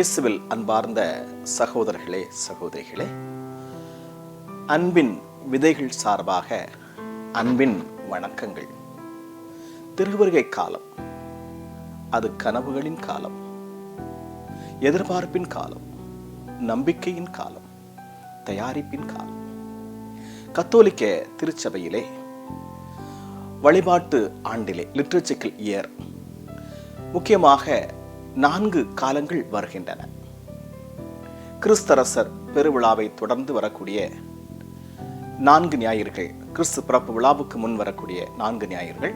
இயேசுவில் அன்பார்ந்த சகோதரர்களே சகோதரிகளே அன்பின் விதைகள் சார்பாக அன்பின் வணக்கங்கள். திருவருகை காலம் அது கனவுகளின் காலம் எதிர்பார்ப்பின் காலம் நம்பிக்கையின் காலம் தயாரிப்பின் காலம். கத்தோலிக்க திருச்சபையிலே வழிபாட்டு ஆண்டிலே லிட்ரேச்சர்கள் இயர் முக்கியமாக நான்கு காலங்கள் வருகின்றன. கிறிஸ்தரசர் பெருவிழாவை தொடர்ந்து வரக்கூடிய நான்கு ஞாயிறுகள் கிறிஸ்து பிறப்பு விழாவுக்கு முன் வரக்கூடிய நான்கு ஞாயிறுகள்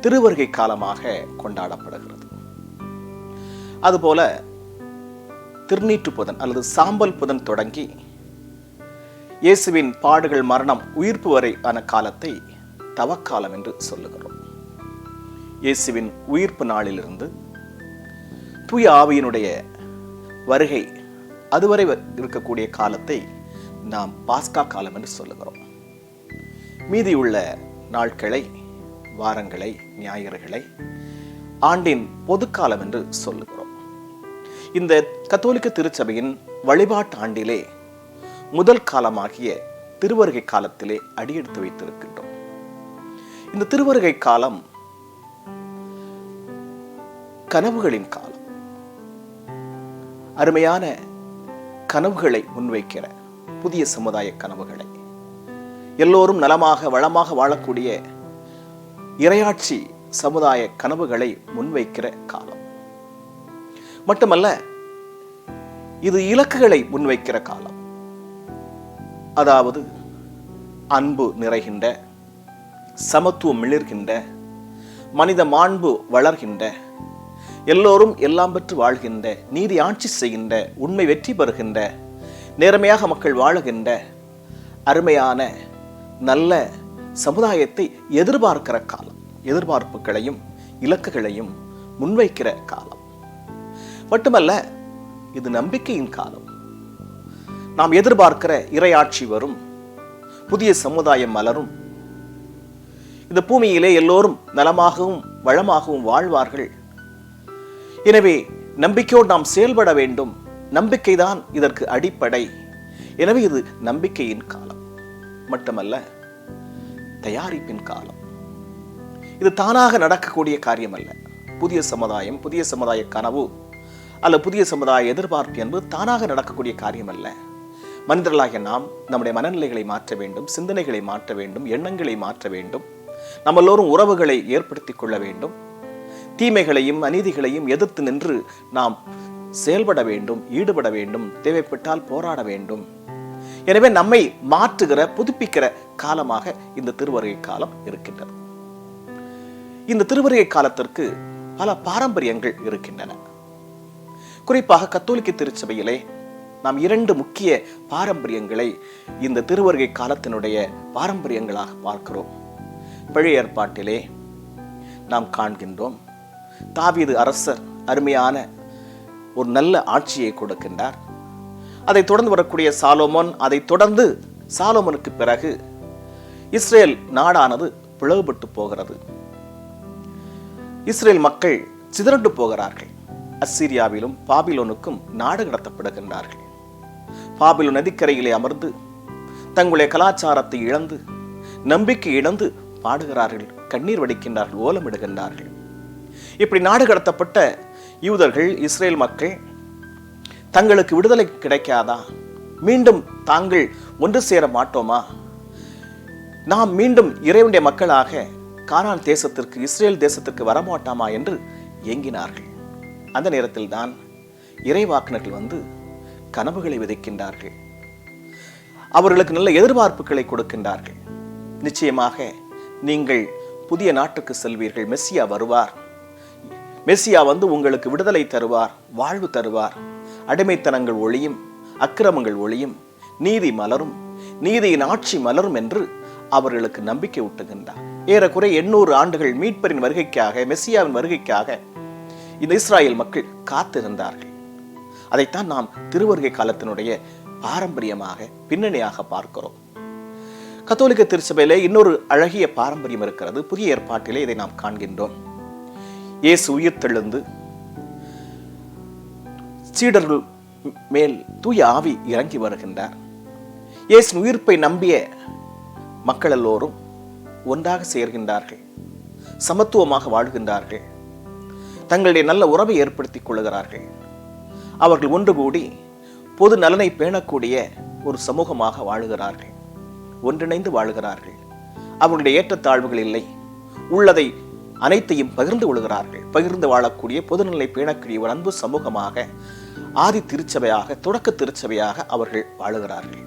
திருவருகை காலமாக கொண்டாடப்படுகிறது. அதுபோல திருநீற்று புதன் அல்லது சாம்பல் புதன் தொடங்கி இயேசுவின் பாடுகள் மரணம் உயிர்ப்பு வரை ஆன காலத்தை தவக்காலம் என்று சொல்லுகிறோம். இயேசுவின் உயிர்ப்பு நாளிலிருந்து தூய ஆவியினுடைய வருகை அதுவரை இருக்கக்கூடிய காலத்தை நாம் பாஸ்கா காலம் என்று சொல்லுகிறோம். மீதியுள்ள நாட்களை வாரங்களை ஞாயிறுகளை ஆண்டின் பொதுக்காலம் என்று சொல்லுகிறோம். இந்த கத்தோலிக்க திருச்சபையின் வழிபாட்டு ஆண்டிலே முதல் காலமாகிய திருவருகை காலத்திலே அடியெடுத்து வைத்திருக்கின்றோம். இந்த திருவருகை காலம் கனவுகளின் காலம். அருமையான கனவுகளை முன்வைக்கிற புதிய சமுதாய கனவுகளை. எல்லோரும் நலமாக வளமாக வாழக்கூடிய இரையாட்சி சமுதாய கனவுகளை முன்வைக்கிற காலம். மட்டுமல்ல இது இலக்குகளை முன்வைக்கிற காலம். அதாவது அன்பு நிறைகின்ற சமத்துவம் மிளிர்கின்ற மனித மாண்பு வளர்கின்ற எல்லோரும் எல்லாம் பெற்று வாழ்கின்ற நீதி ஆட்சி செய்கின்ற உண்மை வெற்றி பெறுகின்ற நேர்மையாக மக்கள் வாழுகின்ற அருமையான நல்ல சமுதாயத்தை எதிர்பார்க்கிற காலம் எதிர்பார்ப்புகளையும் இலக்குகளையும் முன்வைக்கிற காலம். மட்டுமல்ல இது நம்பிக்கையின் காலம். நாம் எதிர்பார்க்கிற இறையாட்சி வரும் புதிய சமுதாயம் மலரும். இந்த பூமியிலே எல்லோரும் நலமாகவும் வளமாகவும் வாழ்வார்கள். எனவே நம்பிக்கையோடு நாம் செயல்பட வேண்டும். நம்பிக்கைதான் இதற்கு அடிப்படை. எனவே இது நம்பிக்கையின் காலம். மட்டுமல்ல தயாரிப்பின் காலம். இது தானாக நடக்கக்கூடிய காரியம் அல்ல புதிய சமுதாயம் புதிய சமுதாய கனவு அல்ல புதிய சமுதாய எதிர்பார்ப்பு என்பது தானாக நடக்கக்கூடிய காரியம் அல்ல மனிதர்களாகிய நாம் நம்முடைய மனநிலைகளை மாற்ற வேண்டும் சிந்தனைகளை மாற்ற வேண்டும் எண்ணங்களை மாற்ற வேண்டும். நம்ம எல்லோரும் உறவுகளை ஏற்படுத்திக் கொள்ள வேண்டும். தீமைகளையும் அநீதிகளையும் எதிர்த்து நின்று நாம் செயல்பட வேண்டும் ஈடுபட வேண்டும் தேவைப்பட்டால் போராட வேண்டும். எனவே நம்மை மாற்றுகிற புதுப்பிக்கிற காலமாக இந்த திருவருகை காலம் இருக்கின்றது. இந்த திருவருகை காலத்திற்கு பல பாரம்பரியங்கள் இருக்கின்றன. குறிப்பாக கத்தோலிக்க திருச்சபையிலே நாம் இரண்டு முக்கிய பாரம்பரியங்களை இந்த திருவருகை காலத்தினுடைய பாரம்பரியங்களாக பார்க்கிறோம். பழைய ஏற்பாட்டிலே நாம் காண்கின்றோம். தாவீது அரசர் அருமையான ஒரு நல்ல ஆட்சியை கொடுக்கின்றார். அதை தொடர்ந்து வரக்கூடிய சாலோமோன் அதைத் தொடர்ந்து சாலோமனுக்கு பிறகு இஸ்ரேல் நாடானது பிளவுபட்டு போகிறது. இஸ்ரேல் மக்கள் சிதறண்டு போகிறார்கள். அஸ்சீரியாவிலும் பாபிலோனுக்கும் நாடு கடத்தப்படுகின்றார்கள். பாபிலோன் நதிக்கரையிலே அமர்ந்து தங்களுடைய கலாச்சாரத்தை இழந்து நம்பிக்கை இழந்து பாடுகிறார்கள். கண்ணீர் வடிக்கின்றார்கள் ஓலமிடுகின்றார்கள். இப்படி நாடு கடத்தப்பட்ட யூதர்கள் இஸ்ரேல் மக்கள் தங்களுக்கு விடுதலை கிடைக்காதா? மீண்டும் தாங்கள் ஒன்று சேர மாட்டோமா? நாம் மீண்டும் இறைவனுடைய மக்களாக கானான் தேசத்திற்கு இஸ்ரேல் தேசத்திற்கு வரமாட்டாமா என்று ஏங்கினார்கள். அந்த நேரத்தில் தான் இறைவாக்கினர்கள் வந்து கனவுகளை விதைக்கின்றார்கள். அவர்களுக்கு நல்ல எதிர்பார்ப்புகளை கொடுக்கின்றார்கள். நிச்சயமாக நீங்கள் புதிய நாட்டுக்கு செல்வீர்கள். மெஸ்ஸியா வருவார். மெஸ்ஸியா வந்து உங்களுக்கு விடுதலை தருவார் வாழ்வு தருவார். அடிமைத்தனங்கள் ஒளியும் அக்கிரமங்கள் ஒளியும் நீதி மலரும் நீதியின் ஆட்சி மலரும் என்று அவர்களுக்கு நம்பிக்கை ஊட்டுகின்றார். ஏறக்குறைய எண்ணூறு ஆண்டுகள் மீட்பரின் வருகைக்காக மெஸ்ஸியாவின் வருகைக்காக இந்த இஸ்ராயல் மக்கள் காத்திருந்தார்கள். அதைத்தான் நாம் திருவருகை காலத்தினுடைய பாரம்பரியமாக பின்னணியாக பார்க்கிறோம். கத்தோலிக்க திருச்சபையிலே இன்னொரு அழகிய பாரம்பரியம் இருக்கிறது. புதிய ஏற்பாட்டிலே இதை நாம் காண்கின்றோம். இயேசு உயிர்த்தெழுந்து சீடர்கள் மேல் தூய ஆவி இறங்கி வருகின்றார். இயேசு உயிர்ப்பை நம்பிய மக்கள் எல்லோரும் ஒன்றாக சேர்கின்றார்கள். சமத்துவமாக வாழ்கின்றார்கள். தங்களுடைய நல்ல உறவை ஏற்படுத்திக் கொள்கிறார்கள். அவர்கள் ஒன்று கூடி பொது நலனை பேணக்கூடிய ஒரு சமூகமாக வாழுகிறார்கள். ஒன்றிணைந்து வாழுகிறார்கள். அவர்களுடைய ஏற்றத்தாழ்வுகள் இல்லை. உள்ளதை அனைத்தையும் பகிர்ந்து கொள்கிறார்கள். பகிர்ந்து வாழக்கூடிய பொதுநிலை பேணக்கூடிய ஒரு அன்பு சமூகமாக ஆதி திருச்சபையாக தொடக்க திருச்சபையாக அவர்கள் வாழுகிறார்கள்.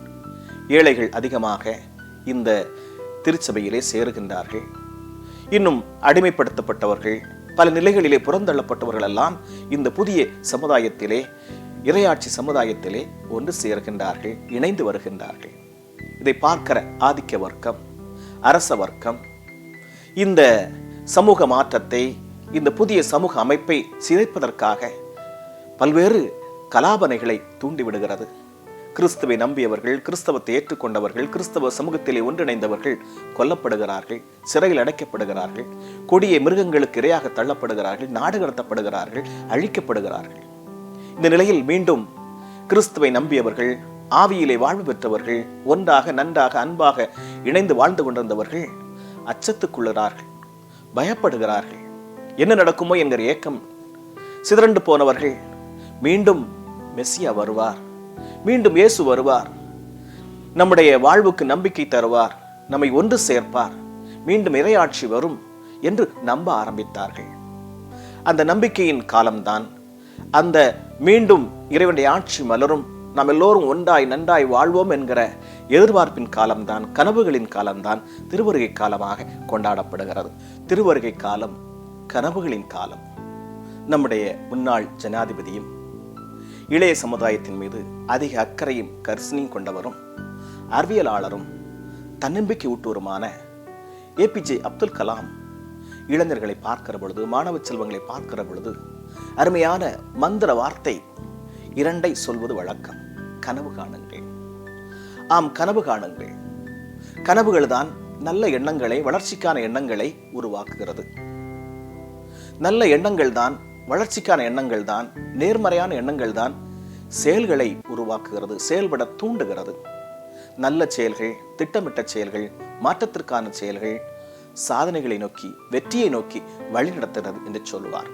ஏழைகள் அதிகமாக இந்த திருச்சபையிலே சேருகின்றார்கள். இன்னும் அடிமைப்படுத்தப்பட்டவர்கள் பல நிலைகளிலே புறந்தள்ளப்பட்டவர்கள் எல்லாம் இந்த புதிய சமுதாயத்திலே இரையாட்சி சமுதாயத்திலே ஒன்று சேர்கின்றார்கள் இணைந்து வருகின்றார்கள். இதை பார்க்கிற ஆதிக்க வர்க்கம் அரச வர்க்கம் இந்த சமூக மாற்றத்தை இந்த புதிய சமூக அமைப்பை சிதைப்பதற்காக பல்வேறு கலாபனைகளை தூண்டிவிடுகிறது. கிறிஸ்துவை நம்பியவர்கள் கிறிஸ்தவத்தை ஏற்றுக்கொண்டவர்கள் கிறிஸ்தவ சமூகத்திலே ஒன்றிணைந்தவர்கள் கொல்லப்படுகிறார்கள் சிறையில் அடைக்கப்படுகிறார்கள் கொடிய மிருகங்களுக்கு இரையாக தள்ளப்படுகிறார்கள் நாடு கடத்தப்படுகிறார்கள் அழிக்கப்படுகிறார்கள். இந்த நிலையில் மீண்டும் கிறிஸ்துவை நம்பியவர்கள் ஆவியிலே வாழ்வு பெற்றவர்கள் ஒன்றாக நன்றாக அன்பாக இணைந்து வாழ்ந்து கொண்டிருந்தவர்கள் அச்சத்துக்குள்ளார்கள் பயப்படுகிறார்கள். என்ன நடக்குமோ என்கிற ஏக்கம். சிதறண்டு போனவர்கள் மீண்டும் மெஸ்ஸியா வருவார். மீண்டும் இயேசு வருவார். நம்முடைய வாழ்வுக்கு நம்பிக்கை தருவார். நம்மை ஒன்று சேர்ப்பார். மீண்டும் இறையாட்சி வரும் என்று நம்ப ஆரம்பித்தார்கள். அந்த நம்பிக்கையின் காலம்தான். அந்த மீண்டும் இறைவனுடைய ஆட்சி மலரும். நாம் எல்லோரும் ஒன்றாய் நன்றாய் வாழ்வோம் என்கிற எதிர்பார்ப்பின் காலம்தான் கனவுகளின் காலம்தான் திருவருகை காலமாக கொண்டாடப்படுகிறது. திருவருகை காலம் கனவுகளின் காலம். நம்முடைய முன்னாள் ஜனாதிபதியும் இளைய சமுதாயத்தின் மீது அதிக அக்கறையும் கரிசனையும் கொண்டவரும் அறிவியலாளரும் தன்னம்பிக்கை ஊட்டுவருமான ஏபிஜே அப்துல் கலாம் இளைஞர்களை பார்க்கிற பொழுது மாணவ செல்வங்களை பார்க்கிற பொழுது அருமையான மந்திர வார்த்தை இரண்டை சொல்வது வழக்கம். கனவு காணுங்கள். ஆம் கனவு காணுங்கள். கனவுகள் தான் நல்ல எண்ணங்களை வளர்ச்சிக்கான எண்ணங்களை உருவாக்குகிறது. நல்ல எண்ணங்கள் தான் வளர்ச்சிக்கான எண்ணங்கள் தான் நேர்மறையான எண்ணங்கள் தான் செயல்களை உருவாக்குகிறது செயல்பட தூண்டுகிறது. நல்ல செயல்கள் திட்டமிட்ட செயல்கள் மாற்றத்திற்கான செயல்கள் சாதனைகளை நோக்கி வெற்றியை நோக்கி வழிநடத்துகிறது என்று சொல்லுவார்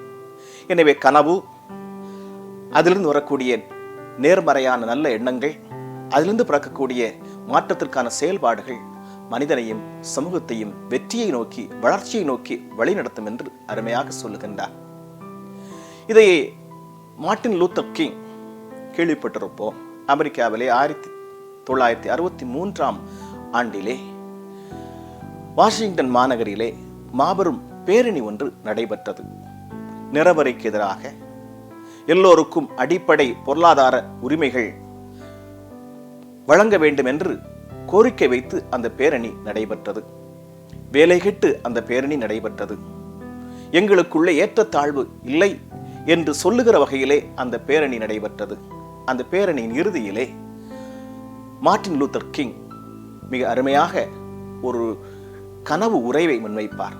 எனவே கனவு அதிலிருந்து வரக்கூடிய நேர்மறையான நல்ல எண்ணங்கள் அதிலிருந்து பிறக்கக்கூடிய மாற்றத்திற்கான செயல்பாடுகள் மனிதனையும் சமூகத்தையும் வெற்றியை நோக்கி வளர்ச்சியை நோக்கி வழிநடத்தும் என்று அருமையாக சொல்லுகின்றார். இதை மார்ட்டின் லூத்தர் கிங் கேள்விப்பட்டிருப்போம். அமெரிக்காவிலே ஆயிரத்தி தொள்ளாயிரத்தி அறுபத்தி மூன்றாம் ஆண்டிலே வாஷிங்டன் மாநகரிலே மாபெரும் பேரணி ஒன்று நடைபெற்றது. நிறவரைக்கு எதிராக எல்லோருக்கும் அடிப்படை பொருளாதார உரிமைகள் வழங்க வேண்டும் என்று கோரிக்கை வைத்து அந்த பேரணி நடைபெற்றது. வேலைகிட்டு அந்த பேரணி நடைபெற்றது. எங்களுக்குள்ளே ஏற்றத்தாழ்வு இல்லை என்று சொல்லுகிற வகையிலே அந்த பேரணி நடைபெற்றது. அந்த பேரணியின் இறுதியிலே மார்ட்டின் லூத்தர் கிங் மிக அருமையாக ஒரு கனவு உரைவை முன்வைப்பார்.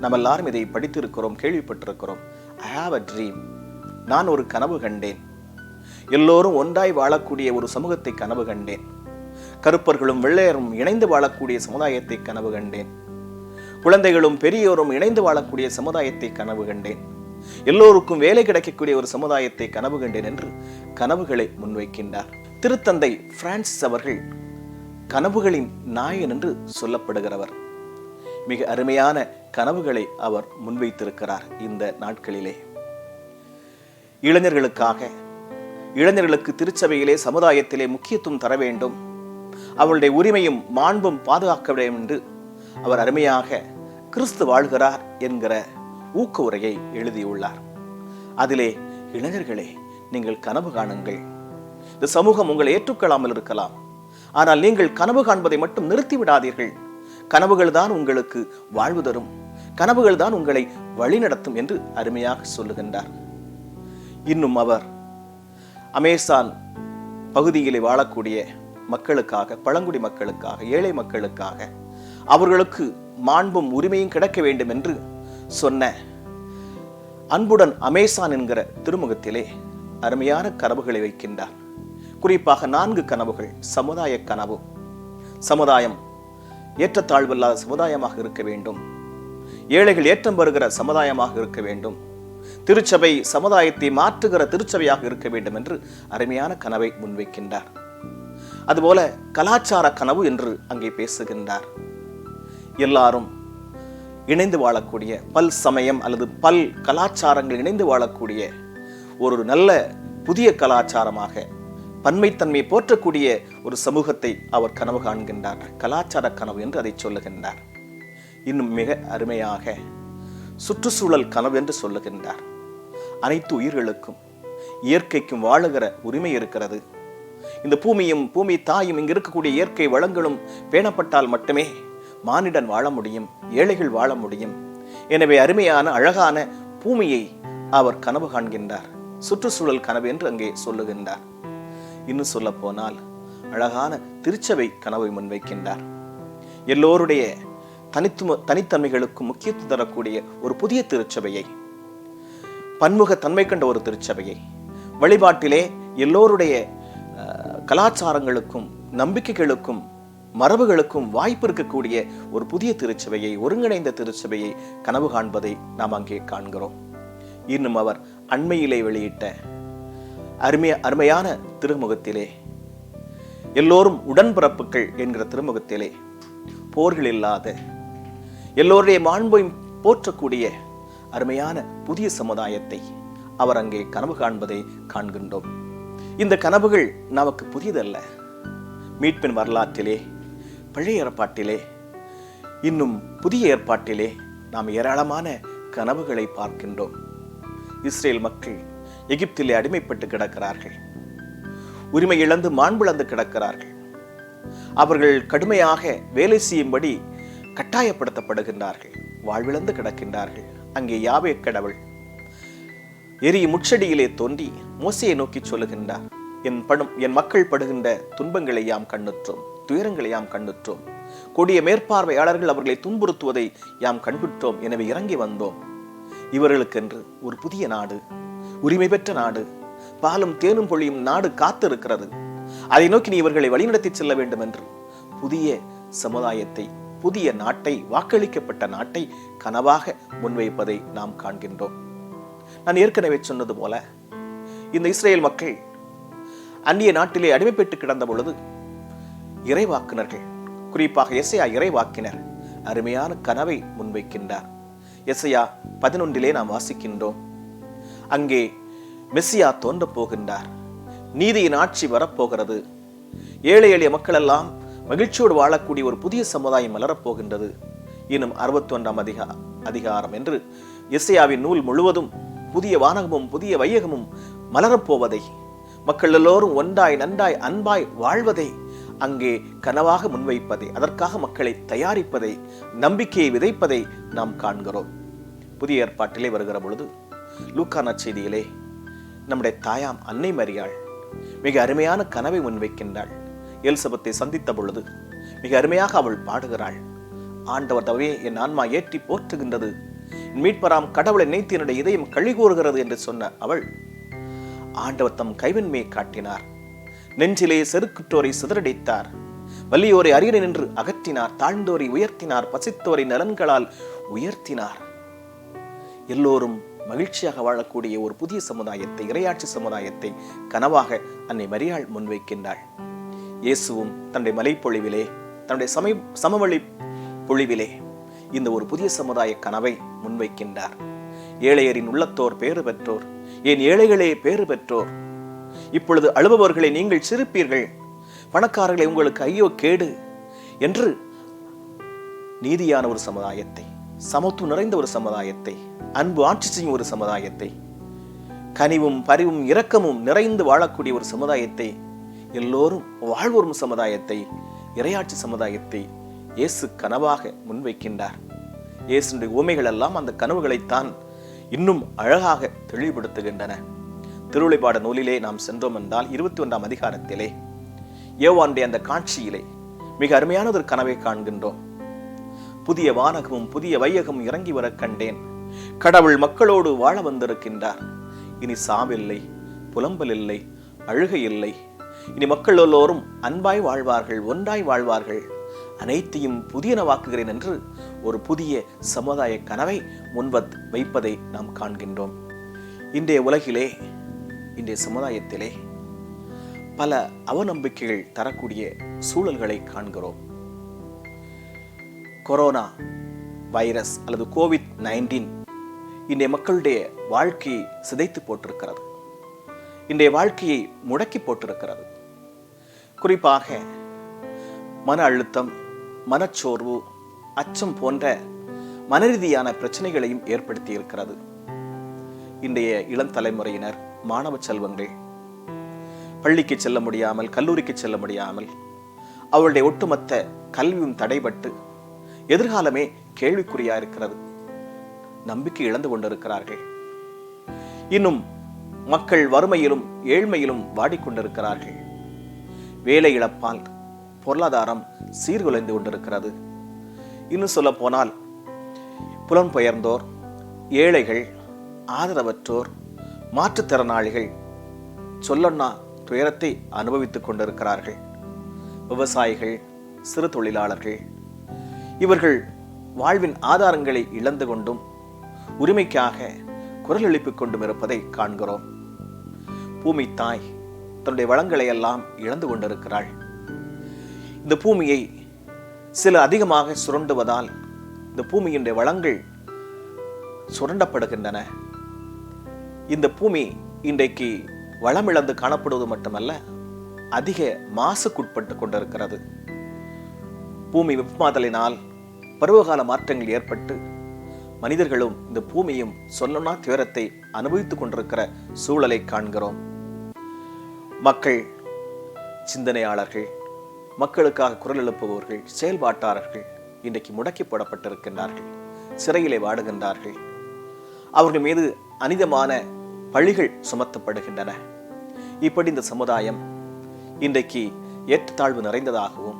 நம்ம எல்லாரும் இதை படித்திருக்கிறோம் கேள்விப்பட்டிருக்கிறோம். ஐ ஹாவ் அ ட்ரீம் நான் ஒரு கனவு கண்டேன். எல்லோரும் ஒன்றாய் வாழக்கூடிய ஒரு சமூகத்தை கனவு கண்டேன். கருப்பர்களும் வெள்ளையரும் இணைந்து வாழக்கூடிய சமுதாயத்தை கனவு கண்டேன். குழந்தைகளும் பெரியோரும் இணைந்து வாழக்கூடிய சமுதாயத்தை கனவு கண்டேன். எல்லோருக்கும் வேலை கிடைக்கக்கூடிய ஒரு சமுதாயத்தை கனவு கண்டேன் என்று கனவுகளை முன்வைக்கின்றார். திருத்தந்தை பிரான்சிஸ் அவர்கள் கனவுகளின் நாயன் என்று சொல்லப்படுகிறவர். மிக அருமையான கனவுகளை அவர் முன்வைத்திருக்கிறார் இந்த நாட்களிலே. இளைஞர்களுக்காக. இளைஞர்களுக்கு திருச்சபையிலே சமுதாயத்திலே முக்கியத்துவம் தர வேண்டும். அவளுடைய உரிமையும் மாண்பும் பாதுகாக்க வேண்டும் என்று அவர் அருமையாக கிறிஸ்து வாழ்கிறார் என்கிற ஊக்க உரையை எழுதியுள்ளார். அதிலே இளைஞர்களே நீங்கள் கனவு காணுங்கள். இந்த சமூகம் உங்களை ஏற்றுக்கொள்ளாமல் இருக்கலாம். ஆனால் நீங்கள் கனவு காண்பதை மட்டும் நிறுத்தி விடாதீர்கள் கனவுகள் தான் உங்களுக்கு வாழ்வு தரும். கனவுகள் தான் உங்களை வழிநடத்தும் என்று அருமையாக சொல்லுகின்றார். இன்னும் அவர் அமேசான் பகுதியிலே வாழக்கூடிய மக்களுக்காக பழங்குடி மக்களுக்காக ஏழை மக்களுக்காக அவர்களுக்கு மாண்பும் உரிமையும் கிடைக்க வேண்டும் என்று சொன்ன அன்புடன் அமேசான் என்கிற திருமுகத்திலே அருமையான கனவுகளை வைக்கின்றார். குறிப்பாக நான்கு கனவுகள் சமுதாய கனவு. சமுதாயம் ஏற்றத்தாழ்வில்லாத சமுதாயமாக இருக்க வேண்டும். ஏழைகள் ஏற்றம் பெறுகிற சமுதாயமாக இருக்க வேண்டும். திருச்சபை சமுதாயத்தை மாற்றுகிற திருச்சபையாக இருக்க வேண்டும் என்று அருமையான கனவை முன்வைக்கின்றார். அதுபோல கலாச்சார கனவு என்று அங்கே பேசுகின்றார். எல்லாரும் இணைந்து வாழக்கூடிய பல் சமயம் அல்லது பல் கலாச்சாரங்கள் இணைந்து வாழக்கூடிய ஒரு நல்ல புதிய கலாச்சாரமாக பன்மைத்தன்மை போற்றக்கூடிய ஒரு சமூகத்தை அவர் கனவு காண்கின்றார். கலாச்சார கனவு என்று அதை சொல்லுகின்றார். இன்னும் மிக அருமையாக சுற்றுச்சூழல் கனவு என்று சொல்லுகின்றார். அனைத்து உயிர்களுக்கும் இயற்கைக்கும் வாழுகிற உரிமை இருக்கிறது. இந்த பூமியும் பூமி தாயும் இங்கு இருக்கக்கூடிய இயற்கை வளங்களும் பேணப்பட்டால் மட்டுமே மானிடன் வாழ முடியும் ஏழைகள் வாழ முடியும். எனவே அருமையான அழகான பூமியை அவர் கனவு காண்கின்றார். சுற்றுச்சூழல் கனவு என்று அங்கே சொல்லுகின்றார். இன்னும் சொல்ல போனால் அழகான திருச்சபை கனவை முன்வைக்கின்றார். எல்லோருடைய தனித்துவ தனித்தன்மைகளுக்கும் முக்கியத்துவம் தரக்கூடிய ஒரு புதிய திருச்சபையை பன்முகத்தன்மை கண்ட ஒரு திருச்சபையை. வழிபாட்டிலே எல்லோருடைய கலாச்சாரங்களுக்கும் நம்பிக்கைகளுக்கும் மரபுகளுக்கும் வாய்ப்பு இருக்கக்கூடிய ஒரு புதிய திருச்சபையை ஒருங்கிணைந்த திருச்சபையை கனவு காண்பதை நாம் அங்கே காண்கிறோம். இன்னும் அவர் அண்மையிலே வெளியிட்ட அருமைய அருமையான திருமுகத்திலே எல்லோரும் உடன்பிறப்புகள் என்கிற திருமுகத்திலே போர்கள் இல்லாத எல்லோருடைய மாண்பையும் போற்றக்கூடிய அருமையான புதிய சமுதாயத்தை அவர் அங்கே கனவு காண்பதை காண்கின்றோம். இந்த கனவுகள் நமக்கு புதியதல்ல. மீட்பின் வரலாற்றிலே பழைய ஏற்பாட்டிலே இன்னும் புதிய ஏற்பாட்டிலே நாம் ஏராளமான கனவுகளை பார்க்கின்றோம். இஸ்ரேல் மக்கள் எகிப்திலே அடிமைப்பட்டு கிடக்கிறார்கள். உரிமை இழந்து மாண்புழந்து கிடக்கிறார்கள். அவர்கள் கடுமையாக வேலை செய்யும்படி கட்டாயப்படுத்தப்படுகின்றார்கள். வாழ்விழந்து கிடக்கின்றார்கள். அங்கே யாவே கடவுள். எரி முச்சடியிலே தோன்றி மோசையை நோக்கி சொல்லுகின்றார் என் படும் என் மக்கள் படுகின்ற துன்பங்களை யாம் கண்ணுற்றோம் துயரங்களை யாம் கண்ணுற்றோம். கொடிய மேற்பார்வையாளர்கள் அவர்களை துன்புறுத்துவதை யாம் கண்புற்றோம் எனவே இறங்கி வந்தோம். இவர்களுக்கென்று ஒரு புதிய நாடு உரிமை பெற்ற நாடு பாலும் தேனும் பொழியும் நாடு காத்திருக்கிறது. அதை நோக்கி நீ இவர்களை வழிநடத்தி செல்ல வேண்டும் என்று புதிய சமுதாயத்தை புதிய நாட்டை வாக்களிக்கப்பட்ட நாட்டை கனவாக முன்வைப்பதை நாம் காண்கின்றோம். நான் ஏற்கனவே சொன்னது போல இந்த இஸ்ரேல் மக்கள் அந்நிய நாட்டிலே அடிமைப்பட்டு கிடந்த பொழுது இறைவாக்கினர்கள் குறிப்பாக எஸ்ஐயா இறைவாக்கினர் அருமையான கனவை முன்வைக்கின்றார். எஸ்ஐயா பதினொன்றிலே நாம் வாசிக்கின்றோம். அங்கே மெஸ்ஸியா தோன்றப் போகின்றார். நீதியின் ஆட்சி வரப்போகிறது. ஏழை எளிய மக்கள் எல்லாம் மகிழ்ச்சியோடு வாழக்கூடிய ஒரு புதிய சமுதாயம் மலரப் போகின்றது இன்னும் அறுபத்தி ஒன்றாம் அதிகா அதிகாரம் என்று இசையாவின் நூல் முழுவதும் புதிய வானகமும் புதிய வையகமும் மலரப்போவதை மக்கள் எல்லோரும் ஒன்றாய் நன்றாய் அன்பாய் வாழ்வதை அங்கே கனவாக முன்வைப்பதை அதற்காக மக்களை தயாரிப்பதை நம்பிக்கையை விதைப்பதை நாம் காண்கிறோம். புதிய ஏற்பாட்டிலே வருகிற பொழுது லூக்கான செய்தியிலே நம்முடைய தாயாம் அன்னை மரியாள் மிக அருமையான கனவை முன்வைக்கின்றாள். எலிசபெத்தை சந்தித்த பொழுது மிக அருமையாக அவள் பாடுகிறாள். ஆண்டவர் தவே என் ஆன்மா ஏற்றி போற்றுகின்றது. மீட்பராம் கடவுளை நினைத்து என்னுடைய இதயம் களி கூறுகிறது என்று சொன்ன அவள் ஆண்டவர் தம் கைவன்மையை காட்டினார். நெஞ்சிலே செருக்குற்றோரை சிதறடித்தார். வலியோரை அரியணை நின்று அகற்றினார். தாழ்ந்தோரை உயர்த்தினார். பசித்தோரை நலன்களால் உயர்த்தினார். எல்லோரும் மகிழ்ச்சியாக வாழக்கூடிய ஒரு புதிய சமுதாயத்தை இரையாட்சி சமுதாயத்தை கனவாக அன்னை மரியாள் முன்வைக்கின்றாள். இயேசுவும் தன்னுடைய மலைப்பொழிவிலே தன்னுடைய சமய சமவெளி பொழிவிலே இந்த ஒரு புதிய சமுதாய கனவை முன்வைக்கின்றார். ஏழையரின் உள்ளத்தோர் பேறு பெற்றோர் ஏன் ஏழைகளே பேறு பெற்றோர். இப்பொழுது அழுபவர்களை நீங்கள் சிரிப்பீர்கள். பணக்காரர்களை உங்களுக்கு ஐயோ கேடு என்று நீதியான ஒரு சமுதாயத்தை சமத்துவம் நிறைந்த ஒரு சமுதாயத்தை அன்பு ஆட்சி செய்யும் ஒரு சமுதாயத்தை கனிவும் பரிவும் இரக்கமும் நிறைந்து வாழக்கூடிய ஒரு சமுதாயத்தை எல்லோரும் வாழ்வோரும் சமுதாயத்தை இரையாட்சி சமுதாயத்தை இயேசு கனவாக முன்வைக்கின்றார். இயேசுடைய உவமைகள் எல்லாம் அந்த கனவுகளைத்தான் இன்னும் அழகாக தெளிவுபடுத்துகின்றன. திருவிளைப்பாட நூலிலே நாம் சென்றோம் என்றால் இருபத்தி ஒன்றாம் அதிகாரத்திலே யோவானுடைய அந்த காட்சியிலே மிக அருமையான ஒரு கனவை காண்கின்றோம். புதிய வானகமும் புதிய வையகமும் இறங்கி வரக் கண்டேன். கடவுள் மக்களோடு வாழ வந்திருக்கின்றார். இனி சாவில்லை புலம்பல் இல்லை அழுகை இல்லை. இனி மக்கள் எல்லோரும் அன்பாய் வாழ்வார்கள் ஒன்றாய் வாழ்வார்கள். அனைத்தையும் புதியனவாக்குகிறேன் என்று ஒரு புதிய சமுதாய கனவை முன்வத் வைப்பதை நாம் காண்கின்றோம். இன்றைய உலகிலே இன்றைய சமுதாயத்திலே பல அவநம்பிக்கைகள் தரக்கூடிய சூழல்களை காண்கிறோம். கொரோனா வைரஸ் அல்லது கோவிட் நைன்டீன் இன்றைய மக்களுடைய வாழ்க்கையை சிதைத்து போட்டிருக்கிறது. இன்றைய வாழ்க்கையை முடக்கி போட்டிருக்கிறது. குறிப்பாக மன அழுத்தம் மனச்சோர்வு அச்சம் போன்ற மனரீதியான பிரச்சனைகளையும் ஏற்படுத்தி இருக்கிறது இன்றைய இளம் தலைமுறையினர் மாணவ செல்வங்கள் பள்ளிக்கு செல்ல முடியாமல் கல்லூரிக்கு செல்ல முடியாமல் அவளுடைய ஒட்டுமொத்த கல்வியும் தடைபட்டு எதிர்காலமே கேள்விக்குறியா இருக்கிறது. நம்பிக்கை இழந்து கொண்டிருக்கிறார்கள். இன்னும் மக்கள் வறுமையிலும் ஏழ்மையிலும் வாடிக்கொண்டிருக்கிறார்கள். வேலை இழப்பால் பொருளாதாரம் சீர்குலைந்து கொண்டிருக்கிறது. இன்னும் சொல்ல போனால் புலம்பெயர்ந்தோர் ஏழைகள் ஆதரவற்றோர் மாற்றுத்திறனாளிகள் சொல்லொன்னா துயரத்தை அனுபவித்துக் கொண்டிருக்கிறார்கள். விவசாயிகள் சிறு தொழிலாளர்கள் இவர்கள் வாழ்வின் ஆதாரங்களை இழந்து கொண்டும் உரிமைக்காக குரல் எழுப்பிக் கொண்டும் இருப்பதை காண்கிறோம். பூமி தாய் தன்னுடைய வளங்களை எல்லாம் இழந்து கொண்டிருக்கிறாள். இந்த பூமியை சில அதிகமாக சுரண்டுவதால் இந்த பூமியினுடைய வளங்கள் சுரண்டப்படுகின்றன. இந்த பூமி இன்றைக்கு வளமிழந்து காணப்படுவது மட்டுமல்ல அதிக மாசுக்குட்பட்டு கொண்டிருக்கிறது. பூமி வெப்பமாதலினால் பருவகால மாற்றங்கள் ஏற்பட்டு மனிதர்களும் இந்த பூமியும் சொல்லனா துயரத்தை அனுபவித்துக் கொண்டிருக்கிற சூழலை காண்கிறோம். மக்கள் சிந்தனையாளர்கள் மக்களுக்காக குரல் எழுப்புபவர்கள் செயல்பாட்டாளர்கள் இன்றைக்கு முடக்கி போடப்பட்டிருக்கின்றார்கள் சிறையிலே வாடுகின்றார்கள். அவர்கள் மீது அனிதமான பழிகள் சுமத்தப்படுகின்றன. இப்படி இந்த சமுதாயம் இன்றைக்கு ஏற்றத்தாழ்வு நிறைந்ததாகவும்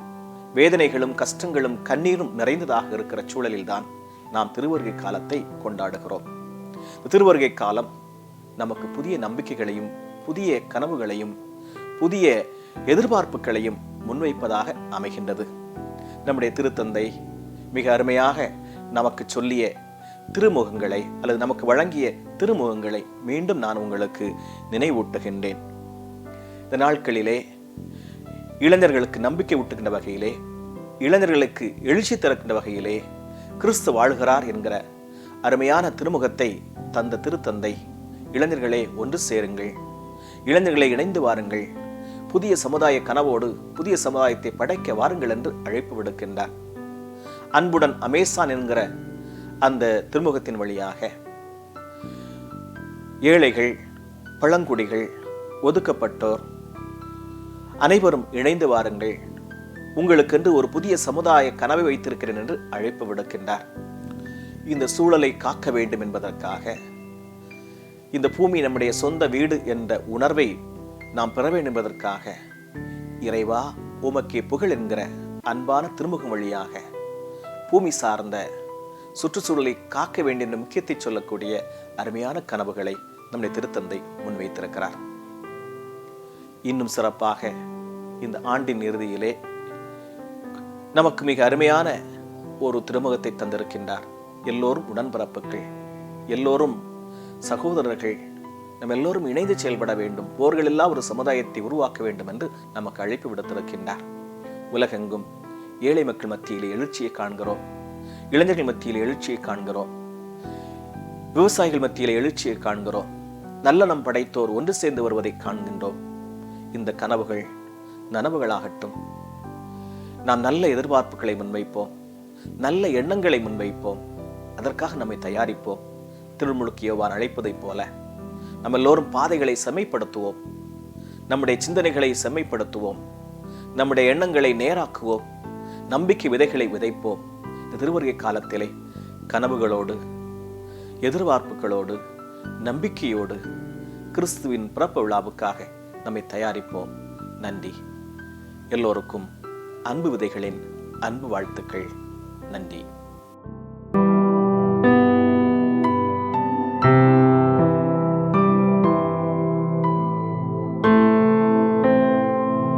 வேதனைகளும் கஷ்டங்களும் கண்ணீரும் நிறைந்ததாக இருக்கிற சூழலில்தான் நாம் திருவருகை காலத்தை கொண்டாடுகிறோம். திருவருகை காலம் நமக்கு புதிய நம்பிக்கைகளையும் புதிய கனவுகளையும் புதிய எதிர்பார்ப்புகளையும் முன்வைப்பதாக அமைகின்றது. நம்முடைய திருத்தந்தை மிக அருமையாக நமக்கு சொல்லிய திருமுகங்களை அல்லது நமக்கு வழங்கிய திருமுகங்களை மீண்டும் நான் உங்களுக்கு நினைவூட்டுகின்றேன். இந்த நாட்களிலே இளைஞர்களுக்கு நம்பிக்கை ஊட்டுகின்ற வகையிலே இளைஞர்களுக்கு எழுச்சி திறக்கின்ற வகையிலே கிறிஸ்து வாழ்கிறார் என்கிற அருமையான திருமுகத்தை தந்த திருத்தந்தை இளைஞர்களே ஒன்று சேருங்கள். இளைஞர்களை இணைந்து வாருங்கள். புதிய சமுதாய கனவோடு புதிய சமுதாயத்தை படைக்க வாருங்கள் என்று அழைப்பு விடுக்கின்றார். அன்புடன் அமேசான் என்கிற அந்த திருமுகத்தின் வழியாக ஏழைகள் பழங்குடிகள் ஒதுக்கப்பட்டோர் அனைவரும் இணைந்து வாருங்கள். உங்களுக்கென்று ஒரு புதிய சமுதாய கனவை வைத்திருக்கிறேன் என்று அழைப்பு விடுக்கின்றார். இந்த சூழலை காக்க வேண்டும் என்பதற்காக இந்த பூமி நம்முடைய சொந்த வீடு என்ற உணர்வை நாம் பெற வேண்டும் என்பதற்காக இறைவா உமக்கே புகழ் என்கிற அன்பான திருமுகம் வழியாக பூமி சார்ந்த சுற்றுச்சூழலை காக்க வேண்டிய முக்கியத்தை சொல்லக்கூடிய அருமையான கனவுகளை நம்முடைய திருத்தந்தை முன்வைத்திருக்கிறார். இன்னும் சிறப்பாக இந்த ஆண்டின் இறுதியிலே நமக்கு மிக அருமையான ஒரு திருமுகத்தை தந்திருக்கின்றார். எல்லோரும் உடன்பிறப்புகள் எல்லோரும் சகோதரர்கள் நம்ம எல்லோரும் இணைந்து செயல்பட வேண்டும். போர்களில்லா ஒரு சமுதாயத்தை உருவாக்க வேண்டும் என்று நமக்கு அழைப்பு விடுத்திருக்கின்றார். உலகெங்கும் ஏழை மக்கள் மத்தியில் எழுச்சியை காண்கிறோம். இளைஞர்கள் மத்தியில் எழுச்சியை காண்கிறோம். விவசாயிகள் மத்தியில் எழுச்சியை காண்கிறோம். நல்லனம் படைத்தோர் ஒன்று சேர்ந்து வருவதை காண்கின்றோம். இந்த கனவுகள் நனவுகளாகட்டும். நாம் நல்ல எதிர்பார்ப்புகளை முன்வைப்போம். நல்ல எண்ணங்களை முன்வைப்போம். அதற்காக நம்மை தயாரிப்போம். திருமுழுக்கியவான் அழைப்பதைப் போல. நம்ம எல்லோரும் பாதைகளை செம்மைப்படுத்துவோம். நம்முடைய சிந்தனைகளை செம்மைப்படுத்துவோம். நம்முடைய எண்ணங்களை நேராக்குவோம். நம்பிக்கை விதைகளை விதைப்போம். இந்த திருவருகை காலத்திலே கனவுகளோடு எதிர்பார்ப்புகளோடு நம்பிக்கையோடு கிறிஸ்துவின் பிறப்பு விழாவுக்காக நம்மை தயாரிப்போம். நன்றி. எல்லோருக்கும் அன்பு விதைகளின் அன்பு வாழ்த்துக்கள். நன்றி.